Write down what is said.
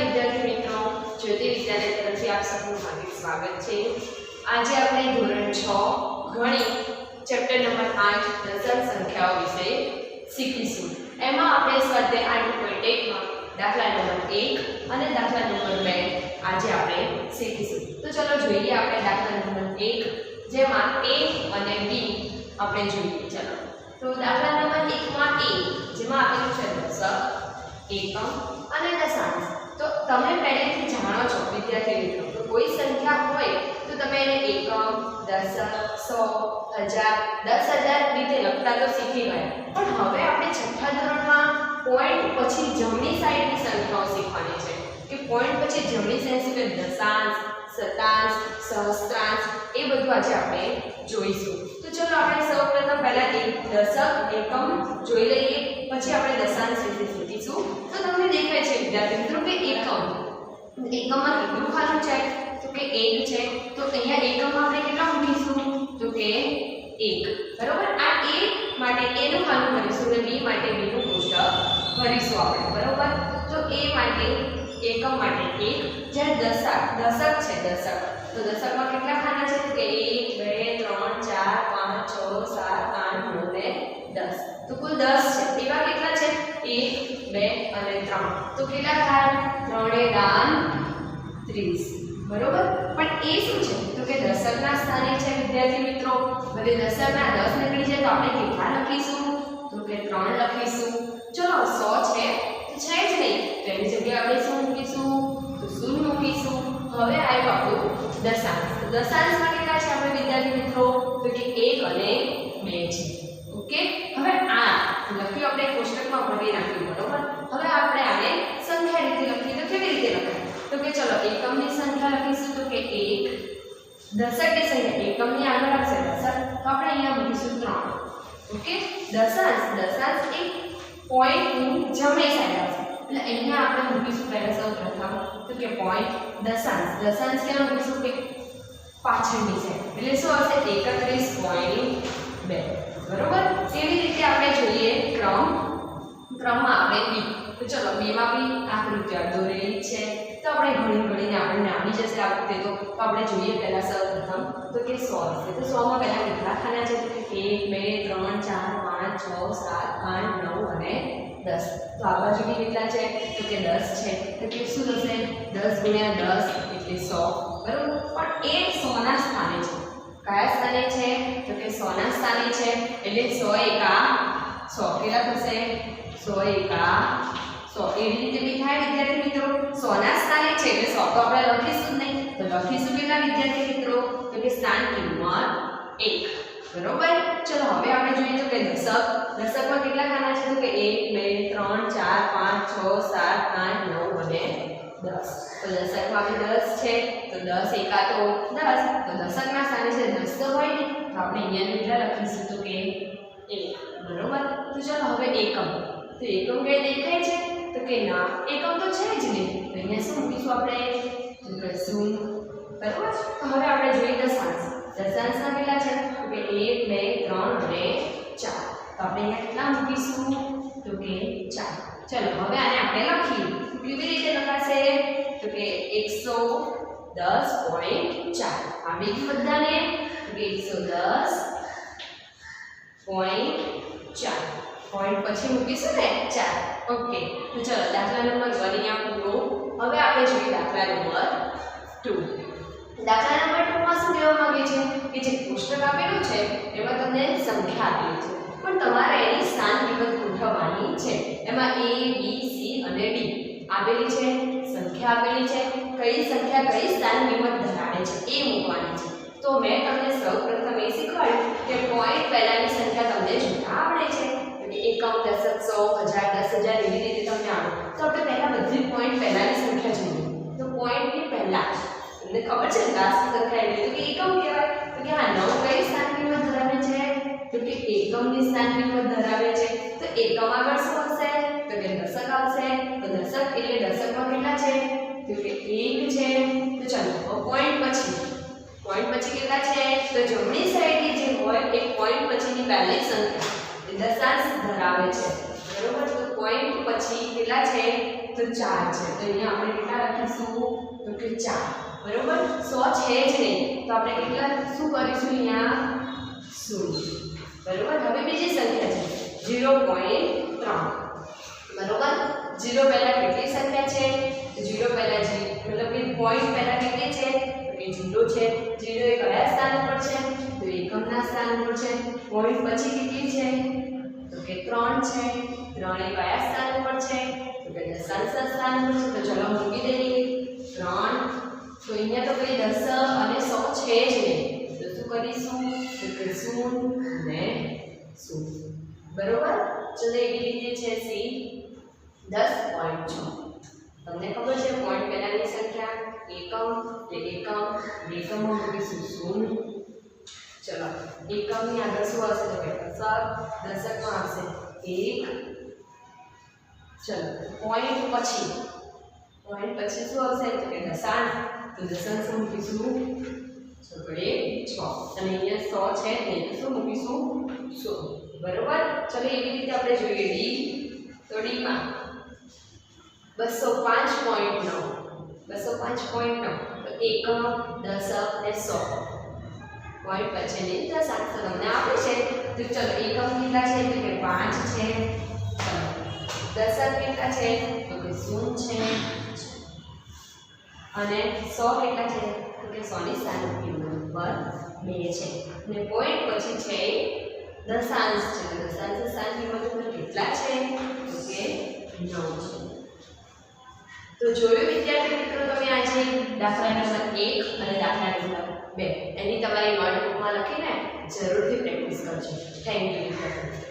વિદ્યાર્થી મિત્રો, જ્યોતિ વિદ્યાલય તરફથી આપ સૌનું હાર્દિક સ્વાગત છે. આજે આપણે ધોરણ છ, ગણિત, ચેપ્ટર નંબર પાંચ દસમ સંખ્યાઓ વિશે શીખીશું. એમાં આપણે સ્વાધ્યાય આઠ પોઈન્ટ એકમાં દાખલા નંબર એક અને દાખલા નંબર બે આજે આપણે શીખીશું. તો ચલો જોઈએ આપણે દાખલા નંબર એક, જેમાં એ અને બી આપણે જોઈએ. ચલો. તો દાખલા નંબર એકમાં એ જેમાં આપેલું છે દશક, એકમ અને દશાંશ. તમે પહેલેથી જાણો છો, વિદ્યાર્થી મિત્રો, તો કોઈ સંખ્યા હોય તો તમે એને એકમ દસ સો, હજાર, દસ હજાર રીતે લખતા તો શીખી ગયા. પણ હવે આપણે છઠ્ઠા ધોરણમાં પોઈન્ટ પછી જમણી સાઈડની સંખ્યાઓ શીખવાની છે, કે પોઈન્ટ પછી જમણી સાઈડ શું કે દશાંશ, સતાંશ, સહસ્ત્રાંશ, એ બધું આજે આપણે જોઈશું. તો ચલો આપણે પહેલા એક દશક એકમ જોઈ લઈએ, પછી આપણે દશાંશ વિશે શીખીશું તો તમને દેખાય છે, વિદ્યાર્થી મિત્રો, કે એકમ. એકમમાં કેટલું ખાનું છે? તો કે એક છે. તો અહીંયા એકમમાં આપણે કેટલા મૂકીશું? તો કે એક. બરોબર? આ એ માટે એનું ખાનું ભરીશું અને બી માટે બીનું કોષ્ટક ભરીશું આપણે. બરોબર? તો એ માટે, એકમ માટે એક. જ્યારે દશક દશક છે દશક. તો દશકમાં કેટલા ખાના છે? તો કે એક, બે, ત્રણ, ચાર પાંચ છ સાત, આઠ, નવ, ને દસ. તો કુલ દસ છે. એવા કેટલા છે? એક, બે અને ત્રણ. તો કેટલા થાય? ત્રણે દાન ત્રીસ. બરોબર? પણ એ શું છે? તો કે દશકના સ્થાને છે, વિદ્યાર્થી મિત્રો. ભલે દશકના દસ નીકળી જાય તો આપણે કેટલા લખીશું? તો કે ત્રણ લખીશું. ચલો, સો છે. તો છે જ નહીં. તો જગ્યાએ આપણે શું મૂકીશું? તો શું મૂકીશું? હવે આવ્યું આપણું દશાંશ તો દશાંશમાં કેટલા છે આપણે વિદ્યાર્થી મિત્રો? તો કે એક અને બે છે. ઓકે હવે આ લખ્યું આપણે કોષ્ટકમાં ભરી નાખ્યું, બરોબર? હવે આપણે આને સંખ્યા રીતે લખીએ. તો કેવી રીતે લખાય? તો કે ચલો, એકમની સંખ્યા લખીશું તો કે એક. દશકની સંખ્યા? એકમની આગળ આવશે દશક તો આપણે અહીંયા મૂકીશું ત્રણ. ઓકે દશાંશ દશાંશ એક પોઈન્ટની જમણી સાઈડ આવશે. એટલે અહીંયા આપણે મૂકીશું પહેલા સૌ પ્રથમ તો કે પોઈન્ટ દશાંશ. દશાંશ ક્યાં મૂકીશું કે પાછળની સાઈડ એટલે શું આવશે? એકત્રીસ પોઈન્ટ બે. બરોબર? એવી રીતે આપણે જોઈએ ક્રમ. ક્રમમાં આપણે બી તો ચલો બેમાં બી આકૃતિ દોરેલી છે. તો આપણે ઘણી ઘણીને આપણને નામી જશે આ વખતે તો. આપણે જોઈએ પહેલા સૌપ્રથમ. તો કે સો હશે. તો સોમાં પહેલા કેટલા ખાના છે? કે એક, બે, ત્રણ, ચાર, પાંચ, છ, સાત, આઠ, નવ અને દસ. તો આ બાજુ બી કેટલા છે, તો કે દસ છે. તો કે શું થશે? દસ ગુણ્યા દસ એટલે સો. બરાબર? પણ એ સોના સ્થાને છે. કયા સ્થાને છે? તો કે સોના સ્થાને છે. એટલે સો એકા સો. કેટલા થશે? સો એકા સો. એવી રીતે બી થાય વિદ્યાર્થી મિત્રો? સોના સ્થાને છે એટલે સો તો આપણે લખીશું જ નહીં. તો લખીશું કેટલા વિદ્યાર્થી મિત્રો? તો કે સ્થાન કિંમત એક. બરોબર? ચલો, હવે આપણે જોઈએ તો કે દશક, દશકમાં કેટલા ખાના છે? તો કે એક, બે, ત્રણ, ચાર, પાંચ, છ, સાત, આઠ, નવ અને દસ. તો દશકમાં આપણે દસ છે, તો દસ એકા તો દસ. તો દશકના સ્થાને છે 10 તો હોય ને, તો આપણે અહીંયા કેટલા લખીશું તો કે 1 બરોબર? તો ચલો, હવે એકમ. તો એકમ કઈ દેખાય છે? તો કે ના, એકમ તો છે જ નહીં. તો અહીંયા શું મૂકીશું આપણે? તો કે શૂન્ય બરોબર? તો હવે આપણે જોઈએ દશાંશ. દશાંશના કેટલા છે. તો કે એક, બે, ત્રણ અને ચાર. તો આપણે અહીંયા કેટલા મૂકીશું? તો કે ચાર. ચલો, હવે આને આપણે લખીએ. કેવી રીતે લખાશે? તો કે એકસો દસ પોઈન્ટ ચાર. આપણે બધાને? તો કે એકસો દસ પોઈન્ટ ચાર. પોઈન્ટ પછી મૂકીશું ને? ચાર. ઓકે. તો ચલો, દાખલા નંબર 1 અહીંયા પૂરો. હવે આપણે જોઈએ દાખલા નંબર ટુ દાખલા નંબર ટુમાં શું કહેવા માંગે છે? કે જે કોષ્ટક આપેલું છે, એમાં તમને સંખ્યા આપેલી છે. પણ તમારે એની સ્થાન કિંમત ગોઠવવાની છે. એમાં એ બી સી અને ડી આપેલી છે, સંખ્યા આપેલી છે. કઈ સંખ્યા કઈ સ્થાન કિંમત ધરાવે છે, એ મૂકવાની છે. તો મેં તમને સૌપ્રથમ એ શીખવાડ્યું કે પોઈન્ટ પહેલાની સંખ્યા તમને જોતા આવડે છે. એકમ દશક સો હજાર, દસ હજાર એવી રીતે તમને આવડે. તો આપણે પહેલા બધી પોઈન્ટ પહેલાની સંખ્યા જોઈએ. તો પોઈન્ટની પહેલા તમને ખબર છે લાસ્ટ સંખ્યા એટલે તો કે એકમ કહેવાય. તો કે હા, નવ કઈ સ્થાન કિંમત ધરાવે છે? તો કે એકમની સ્થાન કિંમત ધરાવે છે. તો એકમ આગળ શું આવશે તો કે દશક આવશે. તો દશક એટલે દશકમાં કેટલા છે? તો કે એક છે. તો ચાલો પોઈન્ટ પછી. પોઈન્ટ પછી કેટલા છે? તો જમણી સાઈડે જે હોય, એ પોઈન્ટ પછીની પહેલી સંખ્યા. દશાંશ ધરાવે છે. બરોબર? તો પોઈન્ટ પછી કેટલા છે? તો ચાર છે. તો અહીંયા આપણે કેટલા લખીશું તો કે ચાર. બરોબર? સો છે જ નહીં. તો આપણે કેટલા શું કરીશું અહીંયા? શૂન્ય બરોબર? હવે બીજી સંખ્યા છે. ઝીરો પોઈન્ટ ત્રણ. બરોબર? ઝીરો પહેલા કેટલી સંખ્યા છે? ઝીરો પહેલા જી મતલબ કે પોઈન્ટ પહેલા કેટલી છે? એ ઝીરો છે. ઝીરો એ કયા સ્થાન પર છે? તો એકમના સ્થાન પર છે. પોઈન્ટ પછી કેટલી છે? તો કે ત્રણ છે. ત્રણ એ કયા સ્થાન પર છે? તો કે દશાંશ સ્થાન પર છે. તો ચલો મૂકી દઈએ તો અહીંયા તો કઈ દસ અને સો છે જ નહીં તો શું કરીશું તો કે શૂન્ય ને શૂન્ય બરોબર ચલો એવી રીતે છે સી દસ પોઈન્ટ છ તમને ખબર છે પોઈન્ટ પહેલાની સંખ્યા એકમ એટલે એકમ એકમમાં મૂકીશું શૂન્ય ચલો એકમની આગળ શું આવશે તો કે દશક દશકમાં આવશે એક ચલો પોઈન્ટ પછી પોઈન્ટ પછી શું આવશે તો કે દશાંશ તો દશાંશ મૂકીશું ચોકડે છ અને અહીંયા સો છે ને તો શું મૂકીશું સો બરોબર ચલો એવી રીતે આપણે જોઈએ ડી તો ડીમાં બસો પાંચ પોઈન્ટ નવ બસો પાંચ પોઈન્ટ નવ તો એકમ દશક ને સો પોઈન્ટ પછીની દશાંશ તો તમને આપે છે તો ચલો એકમ કેટલા છે તો કે પાંચ છે ચલો દશક કેટલા છે તો કે શૂન્ય છે અને સો કેટલા છે, તો કે સોની સાત કિંમત પર બે છે. અને પોઈન્ટ પછી છે દશાંશ છે. દશાંશ સ્થાન કિંમત ઉપર કેટલા છે? તો કે નવ છે. તો જોયું વિદ્યાર્થી મિત્રો તમે આજે દાખલા નંબર એક અને દાખલા નંબર બે. એની તમારી નોટબુકમાં લખીને જરૂરથી પ્રેક્ટિસ કરજો. Thank you